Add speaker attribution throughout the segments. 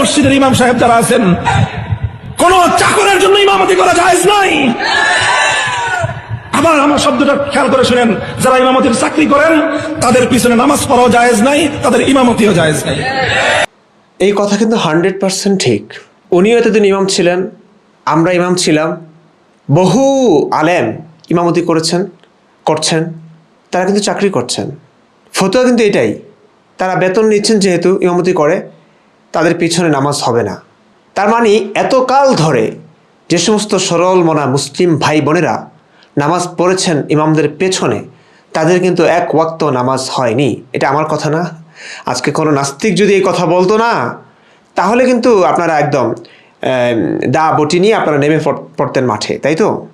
Speaker 1: মসজিদের ইমাম সাহেব যারা আছেন, কোন চাকরের জন্য ইমামতি করা যায় নাই আবার আমার শব্দটা খেয়াল করে শুনেন, যারা ইমামতির চাকরি করেন, তাদের পিছনে নামাজ পড়াও নাই, তাদের ইমামতিও নাই।
Speaker 2: এই কথা কিন্তু হান্ড্রেড পার্সেন্ট ঠিক। উনিও এতদিন ইমাম ছিলেন, আমরা ইমাম ছিলাম। বহু আলেম ইমামতি করেছেন, করছেন, তারা কিন্তু চাকরি করছেন। ফতোয়া কিন্তু এটাই, তারা বেতন নিচ্ছেন যেহেতু ইমামতি করে তাদের পিছনে নামাজ হবে না। তার মানে এতকাল ধরে যে সমস্ত সরল মনা মুসলিম ভাই বোনেরা নামাজ পড়েছেন ইমামদের পেছনে, তাদের কিন্তু এক ওয়াক্ত নামাজ হয়নি। এটা আমার কথা না। আজকে কোনো নাস্তিক যদি এই কথা বলতো না, তাহলে কিন্তু আপনারা একদম দা বটি নিয়ে আপনারা নেমে পড়- পড়তেন মাঠে, তাই তো?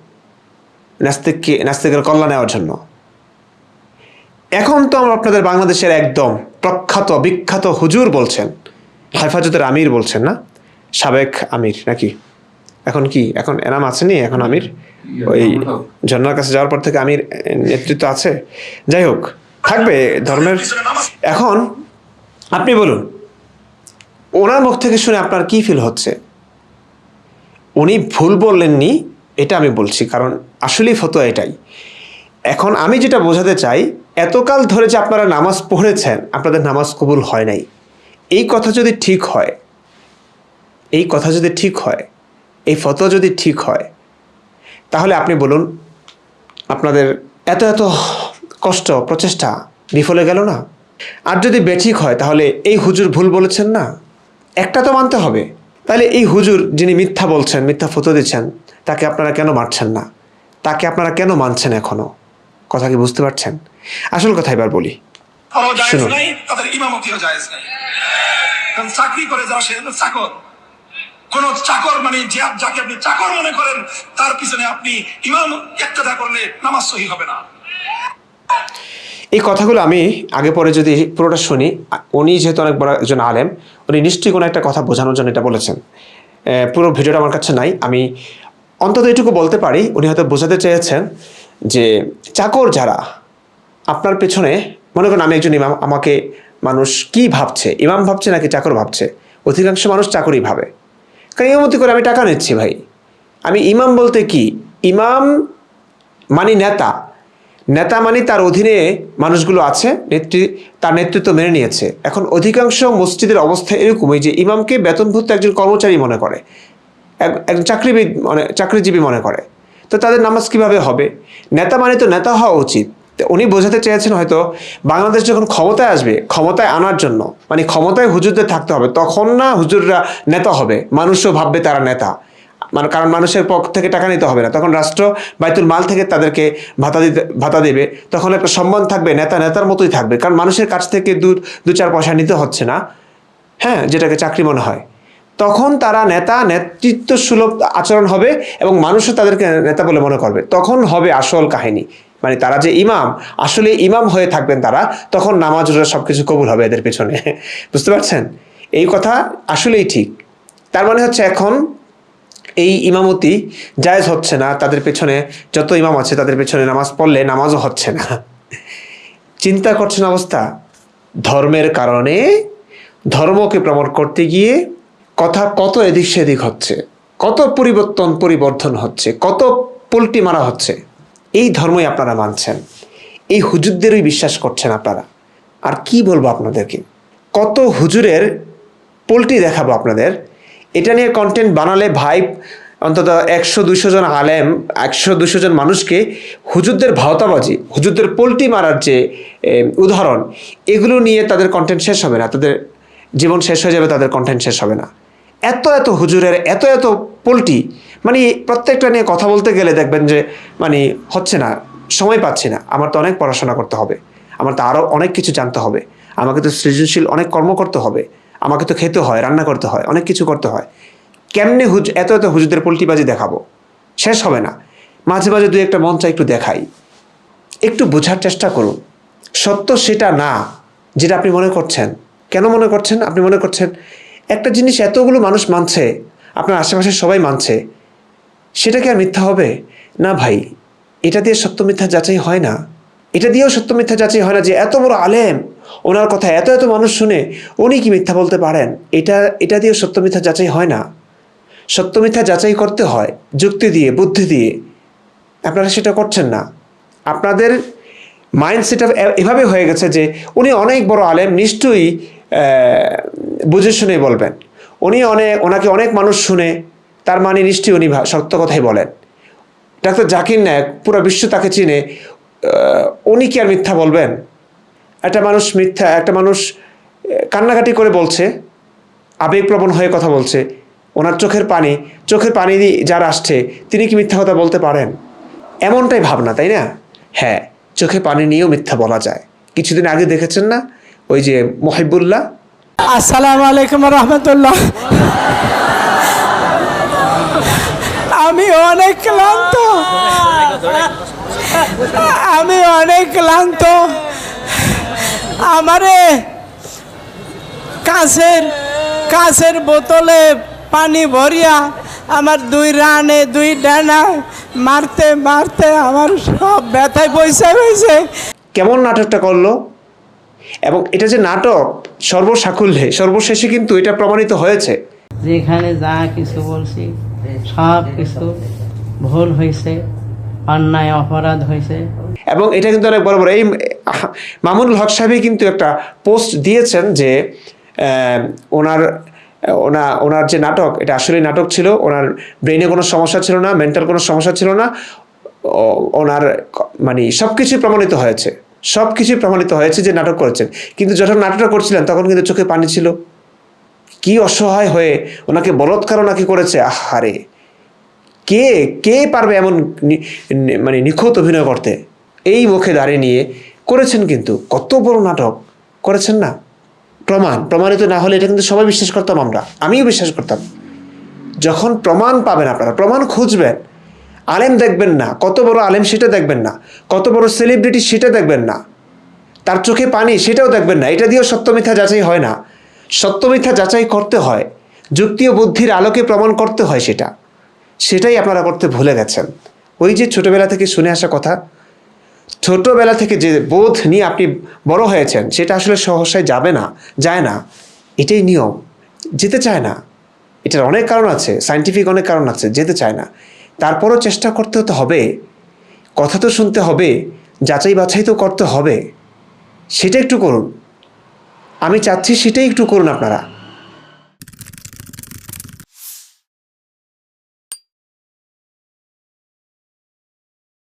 Speaker 2: নাস্তিককে, নাস্তিকের কল্যাণ নেওয়ার জন্য। এখন তো আমরা আপনাদের বাংলাদেশের একদম প্রখ্যাত, বিখ্যাত হুজুর বলছেন। হেফাজতের আমির বলছেন না? সাবেক আমির নাকি? এখন কি? এখন এনাম আছেনি এখন আমির? ওই ঝর্নার কাছে যাওয়ার পর থেকে আমির নেতৃত্ব আছে? যাই হোক থাকবে ধর্মের এখন আপনি বলুন ওনার মুখ থেকে শুনে আপনার কি ফিল হচ্ছে? উনি ভুল বললেননি এটা আমি বলছি কারণ আসলেই ফতোয়া এটাই। এখন আমি যেটা বোঝাতে চাই এতকাল ধরে যে আপনারা নামাজ পড়েছেন আপনাদের নামাজ কবুল হয় নাই। এই কথা যদি ঠিক হয়, এই কথা যদি ঠিক হয়, এই ফতোয়া যদি ঠিক হয়, তাহলে আপনি বলুন, আপনাদের এত এত কষ্ট, প্রচেষ্টা বিফলে গেল না? আর যদি বেঠিক হয়, তাহলে এই হুজুর ভুল বলেছেন না? একটা তো মানতে হবে। তাহলে এই হুজুর যিনি মিথ্যা বলছেন, মিথ্যা ফতো দিচ্ছেন, তাকে আপনারা কেন মারছেন না? তাকে আপনারা কেন মানছেন এখনও কথা কি বুঝতে পারছেন? আসল কথা এবার বলি।
Speaker 1: পড়াও জায়েজ নাই তাদের ইমামতিও জায়েজ নাই। কারণ চাকরি করে যারা সে চাকর। কোন চাকর মানে যে যাকে আপনি চাকর মনে করেন তার পিছনে আপনি ইমাম একটা করলে নামাজ সহি হবে না।
Speaker 2: এই কথাগুলো আমি আগে পরে যদি পুরোটা শুনি উনি যেহেতু অনেক বড় একজন আলেম উনি নিশ্চয়ই কোনো একটা কথা বোঝানোর জন্য এটা বলেছেন। পুরো ভিডিওটা আমার কাছে নাই। আমি অন্তত এটুকু বলতে পারি উনি হয়তো বোঝাতে চেয়েছেন যে চাকর যারা আপনার পেছনে মনে করেন আমি একজন ইমাম, আমাকে মানুষ কি ভাবছে? ইমাম ভাবছে নাকি চাকর ভাবছে? অধিকাংশ মানুষ চাকরই ভাবে। কারণ ইমামতি করে আমি টাকা নিচ্ছি ভাই। আমি ইমাম বলতে কি? ইমাম মানি নেতা। নেতা মানি তার অধীনে মানুষগুলো আছে নেত্রী তার নেতৃত্ব মেনে নিয়েছে। এখন অধিকাংশ মসজিদের অবস্থা এরকমই যে ইমামকে বেতনভুক্ত একজন কর্মচারী মনে করে। এক- একজন চাকরিবিদ মনে, চাকরিজীবী মনে করে। তো তাদের নামাজ কীভাবে হবে? নেতা মানে তো নেতা হওয়া উচিত। উনি বোঝাতে চেয়েছেন হয়তো বাংলাদেশ যখন ক্ষমতায় আসবে, ক্ষমতায় আনার জন্য মানে ক্ষমতায় হুজুরদের থাকতে হবে, তখন না হুজুররা নেতা হবে, মানুষও ভাববে তারা নেতা। মানে কারণ মানুষের পক্ষ থেকে টাকা নিতে হবে না, তখন রাষ্ট্র বাইতুল মাল থেকে তাদেরকে ভাতা দিতে, ভাতা দেবে, তখন একটা সম্মান থাকবে, নেতা নেতার মতোই থাকবে, কারণ মানুষের কাছ থেকে দু দু চার পয়সা নিতে হচ্ছে না হ্যাঁ যেটাকে চাকরি মনে হয়। তখন তারা নেতা নেতৃত্ব সুলভ আচরণ হবে এবং মানুষও তাদেরকে নেতা বলে মনে করবে, তখন হবে আসল কাহিনী। মানে তারা যে ইমাম, আসলে ইমাম হয়ে থাকবেন তারা, তখন নামাজ, রোজা সব কিছু কবুল হবে এদের পেছনে। বুঝতে পারছেন? এই কথা আসলেই ঠিক। তার মানে হচ্ছে এখন এই ইমামতি জায়জ হচ্ছে না, তাদের পেছনে যত ইমাম আছে তাদের পেছনে নামাজ পড়লে নামাজও হচ্ছে না। চিন্তা করছেন অবস্থা? ধর্মের কারণে ধর্মকে প্রমোট করতে গিয়ে কথা কত এদিক সেদিক হচ্ছে, কত পরিবর্তন, পরিবর্ধন হচ্ছে, কত পোল্টি মারা হচ্ছে। এই ধর্মই আপনারা মানছেন। এই হুজুরদেরই বিশ্বাস করছেন আপনারা। আর কি বলব আপনাদেরকে? কত হুজুরের পোল্টি দেখাবো আপনাদের। এটা নিয়ে কন্টেন্ট বানালে ভাই, অন্তত একশো দুশো জন আলেম, একশো দুশো জন মানুষকে হুজুরদের ভাওতাবাজি, হুজুরদের পোল্টি মারার যে উদাহরণ, এগুলো নিয়ে তাদের কন্টেন্ট শেষ হবে না। তাদের জীবন শেষ হয়ে যাবে, তাদের কন্টেন্ট শেষ হবে না। এত এত হুজুরের, এত এত পোল্টি মানে প্রত্যেকটা নিয়ে কথা বলতে গেলে দেখবেন যে মানে হচ্ছে না, সময় পাচ্ছি না। আমার তো অনেক পড়াশোনা করতে হবে। আমার তো আরও অনেক কিছু জানতে হবে। আমাকে তো সৃজনশীল অনেক কর্ম করতে হবে। আমাকে তো খেতে হয়, রান্না করতে হয়, অনেক কিছু করতে হয়। কেমনে হুজ, এত এত হুজুরদের পোল্টিবাজি দেখাবো? শেষ হবে না। মাঝে মাঝে দুই একটা মঞ্চ একটু দেখাই। একটু বোঝার চেষ্টা করুন। সত্য সেটা না, যেটা আপনি মনে করছেন। কেন মনে করছেন? আপনি মনে করছেন, একটা জিনিস এতগুলো মানুষ মানছে, আপনার আশেপাশে সবাই মানছে সেটা কি আর মিথ্যা হবে? না ভাই, এটা দিয়ে সত্য মিথ্যা যাচাই হয় না। এটা দিয়েও সত্য মিথ্যা যাচাই হয় না যে এত বড় আলেম, ওনার কথা এত এত মানুষ শুনে উনি কি মিথ্যা বলতে পারেন? এটা এটা দিয়েও সত্য মিথ্যা যাচাই হয় না। সত্য মিথ্যা যাচাই করতে হয়, যুক্তি দিয়ে, বুদ্ধি দিয়ে। আপনারা সেটা করছেন না। আপনাদের মাইন্ড মাইন্ডসেট এভাবে হয়ে গেছে যে উনি অনেক বড় আলেম, নিশ্চয়ই বুঝে শুনে বলবেন। উনি অনেক ওনাকে অনেক মানুষ শুনে তার মানে নিশ্চয়ই উনি সত্য কথাই বলেন। ডাক্তার জাকির নায়ক পুরো বিশ্ব তাকে চিনে উনি কি আর মিথ্যা বলবেন? একটা মানুষ মিথ্যা, একটা মানুষ কান্নাকাটি করে বলছে, আবেগপ্রবণ হয়ে কথা বলছে, ওনার চোখের পানি চোখের পানি যার আসছে, তিনি কি মিথ্যা কথা বলতে পারেন? এমনটাই ভাবনা, তাই না? হ্যাঁ চোখে পানি নিয়েও মিথ্যা বলা যায়। কিছুদিন আগে দেখেছেন না? ওই যে মহিবুল্লাহ?
Speaker 3: আসসালামু আলাইকুম রহমতুল্লাহ। আমি অনেক ক্লান্ত। আমি অনেক ক্লান্ত। আমারে কাছের কাছের বোতলে পানি ভরিয়া আমার দুই রানে দুই ডানা মারতে মারতে আমার সব ব্যথায় পয়সা হয়েছে
Speaker 2: কেমন নাটকটা করল? এবং এটা যে নাটক সর্বসাকুল্যে সর্বশেষে কিন্তু এটা প্রমাণিত হয়েছে।
Speaker 4: যেখানে যা কিছু বলছি সব কিছু ভুল হয়েছে, অন্যায়, অপরাধ হয়েছে।
Speaker 2: এবং এটা কিন্তু অনেক বড় বড়। এই মামুনুল হক সাহেবই কিন্তু একটা পোস্ট দিয়েছেন যে ওনার, ওনা, ওনার যে নাটক, এটা আসলে নাটক ছিল, ওনার ব্রেনে কোনো সমস্যা ছিল না, মেন্টাল কোনো সমস্যা ছিল না ওনার মানে সব কিছুই প্রমাণিত হয়েছে। সব কিছুই প্রমাণিত হয়েছে যে নাটক করেছেন। কিন্তু যখন নাটকটা করছিলেন, তখন কিন্তু চোখে পানি ছিল। কি অসহায় হয়ে ওনাকে বলৎকার নাকি করেছে? আহারে। কে কে পারবে এমন মানে নিখুঁত অভিনয় করতে? এই মুখে দাঁড়িয়ে নিয়ে করেছেন কিন্তু। কত বড় নাটক। করেছেন না? প্রমাণ। প্রমাণিত না হলে এটা কিন্তু সবাই বিশ্বাস করতাম আমরা। আমিও বিশ্বাস করতাম। যখন প্রমাণ পাবেন আপনারা, প্রমাণ খুঁজবেন। আলেম দেখবেন না। কত বড় আলেম সেটা দেখবেন না। কত বড় সেলিব্রিটি সেটা দেখবেন না। তার চোখে পানি সেটাও দেখবেন না। এটা দিয়েও সত্য মিথ্যা যাচাই হয় না। সত্য মিথ্যা যাচাই করতে হয়, যুক্তি ও বুদ্ধির আলোকে প্রমাণ করতে হয় সেটা। সেটাই আপনারা করতে ভুলে গেছেন। ওই যে ছোটবেলা থেকে শুনে আসা কথা, ছোটবেলা থেকে যে বোধ নিয়ে আপনি বড় হয়েছেন, সেটা আসলে সহসায় যাবে না, যায় না। এটাই নিয়ম। যেতে চায় না। এটার অনেক কারণ আছে, সাইন্টিফিক অনেক কারণ আছে, যেতে চায় না। তারপরও চেষ্টা করতে হতে হবে। কথা তো শুনতে হবে যাচাই বাছাই তো করতে হবে। সেটা একটু করুন। আমি চাচ্ছি সেটাই একটু করুন আপনারা।